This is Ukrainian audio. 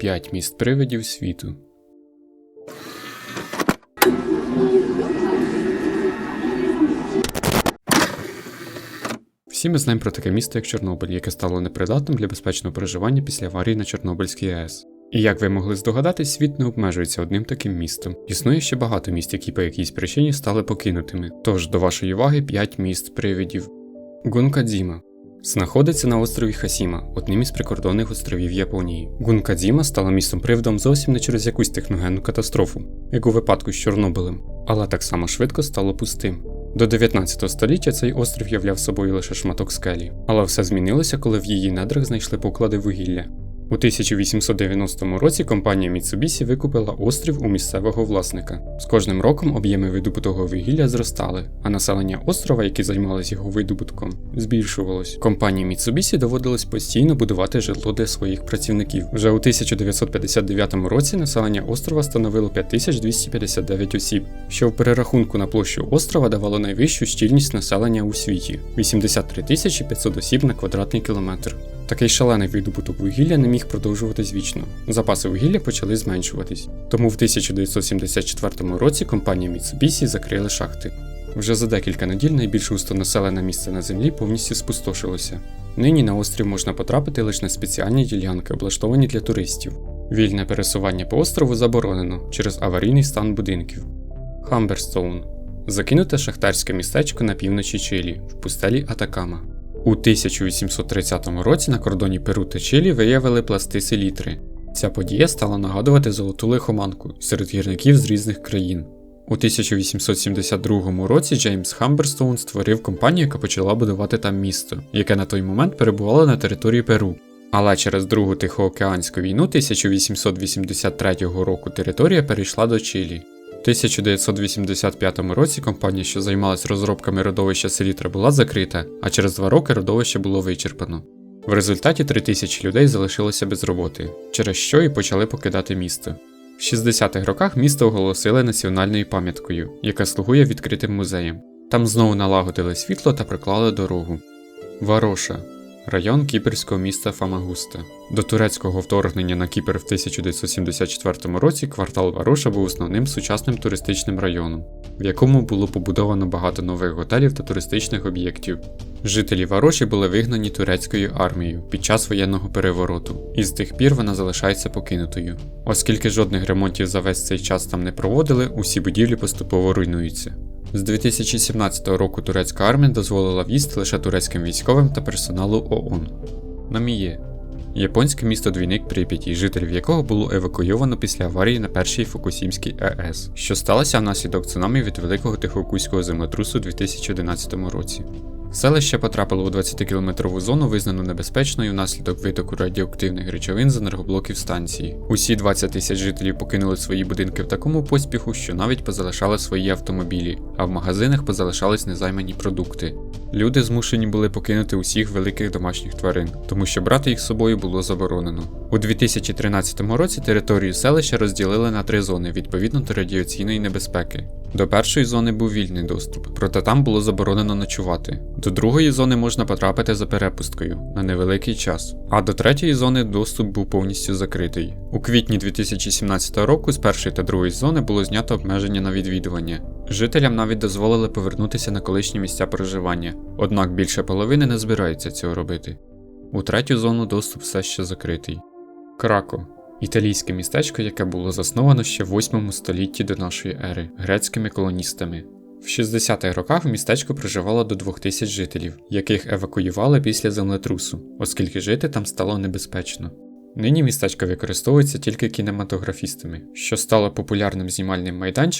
П'ять міст привидів світу. Всі ми знаємо про таке місто, як Чорнобиль, яке стало непридатним для безпечного проживання після аварії на Чорнобильській АЕС. І як ви могли здогадатись, світ не обмежується одним таким містом. Існує ще багато міст, які по якійсь причині стали покинутими. Тож до вашої уваги 5 міст привидів. Гункадзіма знаходиться на острові Хасіма, одним із прикордонних островів Японії. Гункадзіма стала містом привидом зовсім не через якусь техногенну катастрофу, як у випадку з Чорнобилем, але так само швидко стало пустим. До 19 століття цей острів являв собою лише шматок скелі, але все змінилося, коли в її недрах знайшли поклади вугілля. У 1890 році компанія Mitsubishi викупила острів у місцевого власника. З кожним роком об'єми видобутого вугілля зростали, а населення острова, яке займалося його видобутком, збільшувалось. Компанії Mitsubishi доводилось постійно будувати житло для своїх працівників. Вже у 1959 році населення острова становило 5259 осіб, що в перерахунку на площу острова давало найвищу щільність населення у світі 83 500 осіб на квадратний кілометр. Такий шалений видобуток вугілля не міг продовжуватись вічно. Запаси вугілля почали зменшуватись. Тому в 1974 році компанія Mitsubishi закрили шахти. Вже за декілька неділь найбільше густонаселене місце на землі повністю спустошилося. Нині на острів можна потрапити лише на спеціальні ділянки, облаштовані для туристів. Вільне пересування по острову заборонено через аварійний стан будинків. Хамберстоун закинуте шахтарське містечко на півночі Чилі в пустелі Атакама. У 1830 році на кордоні Перу та Чилі виявили пласти селітри. Ця подія стала нагадувати золоту лихоманку серед гірників з різних країн. У 1872 році Джеймс Хамберстоун створив компанію, яка почала будувати там місто, яке на той момент перебувало на території Перу. Але через Другу Тихоокеанську війну 1883 року територія перейшла до Чилі. У 1985 році компанія, що займалась розробками родовища селітра, була закрита, а через два роки родовище було вичерпано. В результаті 3000 людей залишилося без роботи, через що і почали покидати місто. В 60-х роках місто оголосили національною пам'яткою, яка слугує відкритим музеєм. Там знову налагодили світло та проклали дорогу. Вароша район кіперського міста Фамагуста. До турецького вторгнення на Кіпр в 1974 році квартал Вароша був основним сучасним туристичним районом, в якому було побудовано багато нових готелів та туристичних об'єктів. Жителі Вароші були вигнані турецькою армією під час воєнного перевороту, і з тих пір вона залишається покинутою. Оскільки жодних ремонтів за весь цей час там не проводили, усі будівлі поступово руйнуються. З 2017 року турецька армія дозволила в'їзд лише турецьким військовим та персоналу ООН. Наміє японське місто двійник Прип'яті, жителів якого було евакуйовано після аварії на першій Фукусімській АЕС, що сталося внаслідок цунамі від Великого Тихоокуського землетрусу у 2011 році. Селище потрапило у 20-кілометрову зону, визнану небезпечною внаслідок витоку радіоактивних речовин з енергоблоків станції. Усі 20 тисяч жителів покинули свої будинки в такому поспіху, що навіть позалишали свої автомобілі, а в магазинах позалишались незаймані продукти. Люди змушені були покинути усіх великих домашніх тварин, тому що брати їх з собою було заборонено. У 2013 році територію селища розділили на три зони відповідно до радіаційної небезпеки. До першої зони був вільний доступ, проте там було заборонено ночувати. До другої зони можна потрапити за перепусткою на невеликий час, а до третьої зони доступ був повністю закритий. У квітні 2017 року з першої та другої зони було знято обмеження на відвідування. Жителям навіть дозволили повернутися на колишні місця проживання, однак більше половини не збирається цього робити. У третю зону доступ все ще закритий. Крако італійське містечко, яке було засновано ще в 8 столітті до нашої ери грецькими колоністами. В 60-х роках в містечку проживало до 2000 жителів, яких евакуювали після землетрусу, оскільки жити там стало небезпечно. Нині містечко використовується тільки кінематографістами, що стало популярним знімальним майданчиком